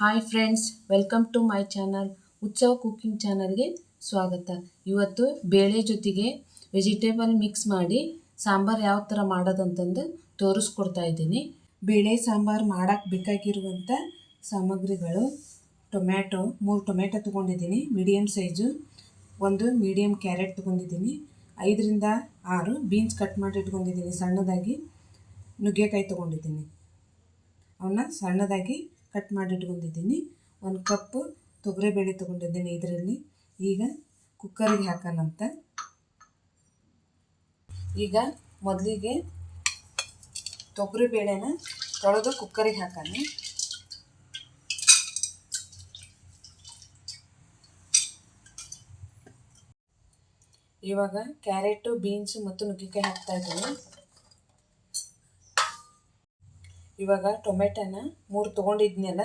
Hi friends welcome to my channel Utsava cooking ಚಾನಲ್ಗೆ ಸ್ವಾಗತ. ಇವತ್ತು ಬೇಳೆ ಜೊತೆಗೆ ವೆಜಿಟೇಬಲ್ ಮಿಕ್ಸ್ ಮಾಡಿ ಸಾಂಬಾರು ಯಾವ ಥರ ಮಾಡೋದಂತಂದು ತೋರಿಸ್ಕೊಡ್ತಾ ಇದ್ದೀನಿ. ಬೇಳೆ, ಸಾಂಬಾರು ಮಾಡೋಕ್ಕೆ ಬೇಕಾಗಿರುವಂಥ ಸಾಮಗ್ರಿಗಳು, ಟೊಮ್ಯಾಟೊ, ಮೂರು ಟೊಮ್ಯಾಟೊ ತೊಗೊಂಡಿದ್ದೀನಿ ಮೀಡಿಯಮ್ ಸೈಜು ಒಂದು ಮೀಡಿಯಮ್ ಕ್ಯಾರೆಟ್ ತೊಗೊಂಡಿದ್ದೀನಿ, ಐದರಿಂದ ಆರು ಬೀನ್ಸ್ ಕಟ್ ಮಾಡಿ ಇಟ್ಕೊಂಡಿದ್ದೀನಿ, ಸಣ್ಣದಾಗಿ ನುಗ್ಗೆಕಾಯಿ ತೊಗೊಂಡಿದ್ದೀನಿ. ಅವನ್ನ ಸಣ್ಣದಾಗಿ ಕಟ್ ಮಾಡಿಟ್ಕೊಂಡಿದ್ದೀನಿ. ಒಂದು ಕಪ್ಪು ತೊಗರಿಬೇಳೆ ತೊಗೊಂಡಿದ್ದೀನಿ ಇದರಲ್ಲಿ. ಈಗ ಕುಕ್ಕರಿಗೆ ಹಾಕೋಣಂತ ಈಗ ಮೊದಲಿಗೆ ತೊಗರಿಬೇಳೆನ ತೊಳೆದು ಕುಕ್ಕರಿಗೆ ಹಾಕೋಣ. ಇವಾಗ ಕ್ಯಾರೆಟು, ಬೀನ್ಸು ಮತ್ತು ನುಗ್ಗಿಕಾಯಿ ಹಾಕ್ತಾ ಇದ್ದೀನಿ. ಇವಾಗ ಟೊಮೆಟೊನ ಮೂರು ತೊಗೊಂಡಿದ್ನಲ್ಲ,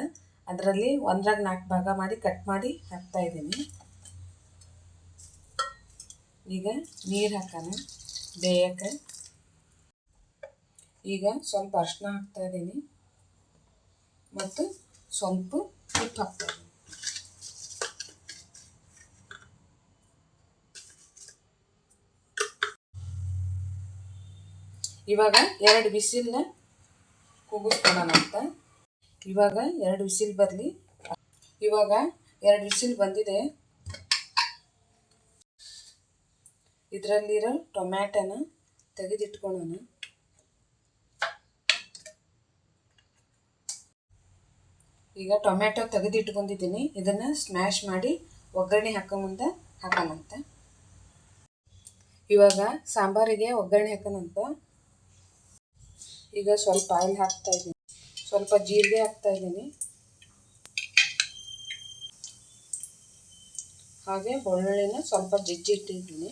ಅದರಲ್ಲಿ ಒಂದ್ರಾಗ ನಾಲ್ಕು ಭಾಗ ಮಾಡಿ ಕಟ್ ಮಾಡಿ ಹಾಕ್ತಾ ಇದ್ದೀನಿ. ಈಗ ನೀರು ಹಾಕೋಣ ಬೇಯಕ್ಕೆ ಈಗ ಸ್ವಲ್ಪ ಅರ್ಶಿನ ಹಾಕ್ತಾ ಇದ್ದೀನಿ. ಮತ್ತು ಸ್ವಲ್ಪ ಉಪ್ಪು ಹಾಕ್ತಾ ಇದ್ದೀನಿ. ಇವಾಗ ಎರಡು ಬಿಸಿಲನ್ನ ಕೂಗಿಸ್ಕೊಳ್ಳೋಣ ಅಂತ ಇವಾಗ ಎರಡು ವಿಸಿಲ್ ಬರಲಿ. ಇವಾಗ ಎರಡು ವಿಸಿಲ್ ಬಂದಿದೆ. ಇದರಲ್ಲಿರೋ ಟೊಮ್ಯಾಟೋನ ತೆಗೆದಿಟ್ಕೊಳ್ಳೋಣ. ಈಗ ಟೊಮ್ಯಾಟೊ ತೆಗೆದಿಟ್ಕೊಂಡಿದ್ದೀನಿ. ಇದನ್ನು ಸ್ಮ್ಯಾಶ್ ಮಾಡಿ ಒಗ್ಗರಣೆ ಹಾಕೋ ಮುಂದೆ ಹಾಕೋಣಂತ. ಇವಾಗ ಸಾಂಬಾರಿಗೆ ಒಗ್ಗರಣೆ ಹಾಕೋಣಂತ. ಈಗ ಸ್ವಲ್ಪ ಆಯಿಲ್ ಹಾಕ್ತಾ ಇದ್ದೀನಿ. ಸ್ವಲ್ಪ ಜೀರಿಗೆ ಹಾಕ್ತಾ ಇದ್ದೀನಿ. ಹಾಗೆ ಬೆಳ್ಳುಳ್ಳಿನ ಸ್ವಲ್ಪ ಜಜ್ಜಿ ಇಟ್ಟಿದ್ದೀನಿ.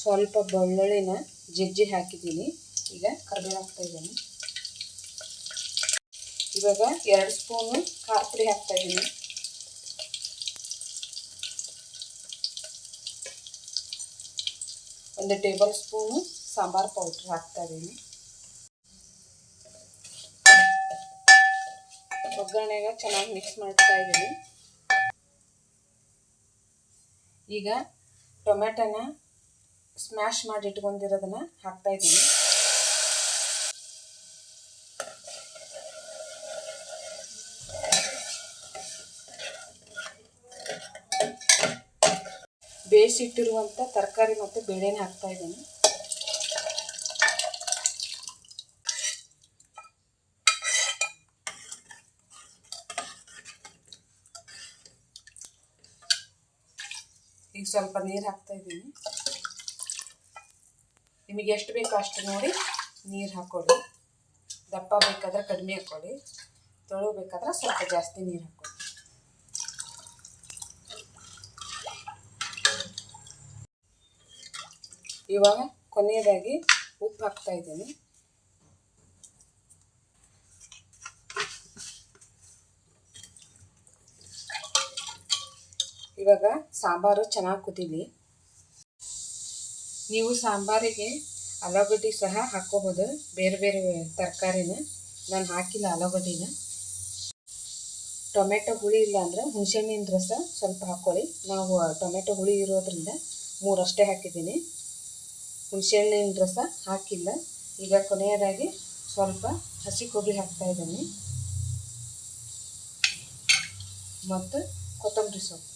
ಸ್ವಲ್ಪ ಬೆಳ್ಳುಳ್ಳಿನ ಜಜ್ಜಿ ಹಾಕಿದ್ದೀನಿ. ಈಗ ಕರ್ಬೇವು ಹಾಕ್ತಾ ಇದ್ದೀನಿ. ಇವಾಗ ಎರಡು ಸ್ಪೂನು ಖಾರ ಹಾಕ್ತಾ ಇದ್ದೀನಿ. ಒಂದು ಟೇಬಲ್ ಸ್ಪೂನು ಸಾಂಬಾರು ಪೌಡ್ರ್ ಹಾಕ್ತಾ ಇದ್ದೀನಿ. ಒಗ್ಗರಣೆಗೆ ಚೆನ್ನಾಗಿ ಮಿಕ್ಸ್ ಮಾಡ್ತಾ ಇದ್ದೀನಿ ಈಗ ಟೊಮೆಟೊನ ಸ್ಮ್ಯಾಶ್ ಮಾಡಿ ಇಟ್ಕೊಂಡಿರೋದನ್ನ ಹಾಕ್ತಾ ಇದ್ದೀನಿ ಬೇಯಿಸಿಟ್ಟಿರುವಂಥ ತರಕಾರಿ ಮತ್ತು ಬೇಳೆನ ಹಾಕ್ತಾ ಇದ್ದೀನಿ ಈಗ ಸ್ವಲ್ಪ ನೀರು ಹಾಕ್ತಾ ಇದ್ದೀನಿ. ನಿಮಗೆ ಎಷ್ಟು ಬೇಕೋ ಅಷ್ಟು ನೋಡಿ ನೀರು ಹಾಕ್ಕೊಳ್ಳಿ ದಪ್ಪ ಬೇಕಾದ್ರೆ ಕಡಿಮೆ ಹಾಕ್ಕೊಳ್ಳಿ ತೊಳು ಬೇಕಾದ್ರೆ ಸ್ವಲ್ಪ ಜಾಸ್ತಿ ನೀರು ಹಾಕ್ಕೊಳ್ಳಿ ಇವಾಗ ಕೊನೆಯದಾಗಿ ಉಪ್ಪು ಹಾಕ್ತಾ ಇದ್ದೀನಿ. ಇವಾಗ ಸಾಂಬಾರು ಚೆನ್ನಾಗಿ ಕುದೀಲಿ. ನೀವು ಸಾಂಬಾರಿಗೆ ಆಲೂಗಡ್ಡೆ ಸಹ ಹಾಕೋಬೋದು ಬೇರೆ ಬೇರೆ ತರಕಾರಿನ. ನಾನು ಹಾಕಿಲ್ಲ ಆಲೂಗಡ್ಡಿನ ಟೊಮೆಟೊ ಹುಳಿ ಇಲ್ಲ ಅಂದರೆ ಹುಣಸೆಹಣ್ಣಿನ ರಸ ಸ್ವಲ್ಪ ಹಾಕ್ಕೊಳ್ಳಿ. ನಾವು ಟೊಮೆಟೊ ಹುಳಿ ಇರೋದ್ರಿಂದ ಮೂರಷ್ಟೇ ಹಾಕಿದ್ದೀನಿ. ಹುಣಸೆಹಣ್ಣಿನ ರಸ ಹಾಕಿಲ್ಲ. ಈಗ ಕೊನೆಯದಾಗಿ ಸ್ವಲ್ಪ ಹಸಿ ಕೊಬ್ಬರಿ ಹಾಕ್ತಾ ಇದ್ದೀನಿ. ಮತ್ತು ಕೊತ್ತಂಬರಿ ಸೊಪ್ಪು.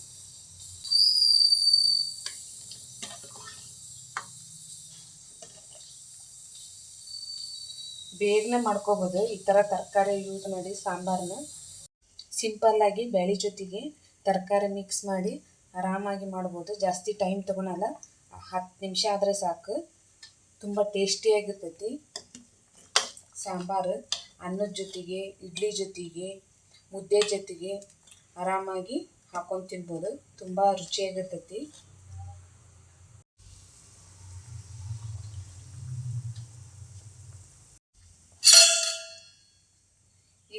ಬೇಗನೆ ಮಾಡ್ಕೋಬೋದು. ಈ ಥರ ತರಕಾರಿ ಯೂಸ್ ಮಾಡಿ ಸಾಂಬಾರನ್ನ ಸಿಂಪಲ್ಲಾಗಿ ಬೇಳೆ ಜೊತೆಗೆ ತರಕಾರಿ ಮಿಕ್ಸ್ ಮಾಡಿ ಆರಾಮಾಗಿ ಮಾಡ್ಬೋದು. ಜಾಸ್ತಿ ಟೈಮ್ ತೊಗೊಳಲ್ಲ. ಹತ್ತು ನಿಮಿಷ ಆದರೆ ಸಾಕು. ತುಂಬ ಟೇಸ್ಟಿಯಾಗಿರ್ತೈತಿ ಸಾಂಬಾರು. ಅನ್ನದ ಜೊತೆಗೆ, ಇಡ್ಲಿ ಜೊತೆಗೆ, ಮುದ್ದೆ ಜೊತೆಗೆ ಆರಾಮಾಗಿ ಹಾಕೊಂಡು ತಿನ್ಬೋದು. ತುಂಬ ರುಚಿಯಾಗಿರ್ತೈತಿ.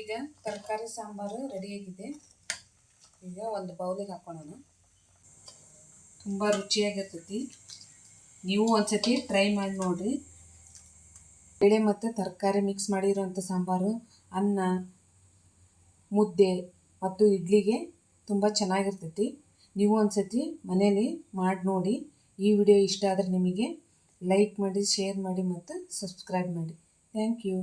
ಈಗ ತರಕಾರಿ ಸಾಂಬಾರು ರೆಡಿಯಾಗಿದೆ ಈಗ ಒಂದು ಬೌಲಿಗೆ ಹಾಕೋಣ ತುಂಬ ರುಚಿಯಾಗಿರ್ತೈತಿ. ನೀವು ಒಂದ್ಸತಿ ಟ್ರೈ ಮಾಡಿ ನೋಡಿರಿ. ಬೇಳೆ ಮತ್ತು ತರಕಾರಿ ಮಿಕ್ಸ್ ಮಾಡಿರೋಂಥ ಸಾಂಬಾರು, ಅನ್ನ, ಮುದ್ದೆ ಮತ್ತು ಇಡ್ಲಿಗೆ ತುಂಬ ಚೆನ್ನಾಗಿರ್ತೈತಿ. ನೀವು ಒಂದ್ಸತಿ ಮನೇಲಿ ಮಾಡಿ ನೋಡಿ. ಈ ವಿಡಿಯೋ ಇಷ್ಟ ಆದರೆ ನಿಮಗೆ ಲೈಕ್ ಮಾಡಿ ಶೇರ್ ಮಾಡಿ ಮತ್ತು ಸಬ್ಸ್ಕ್ರೈಬ್ ಮಾಡಿ. Thank you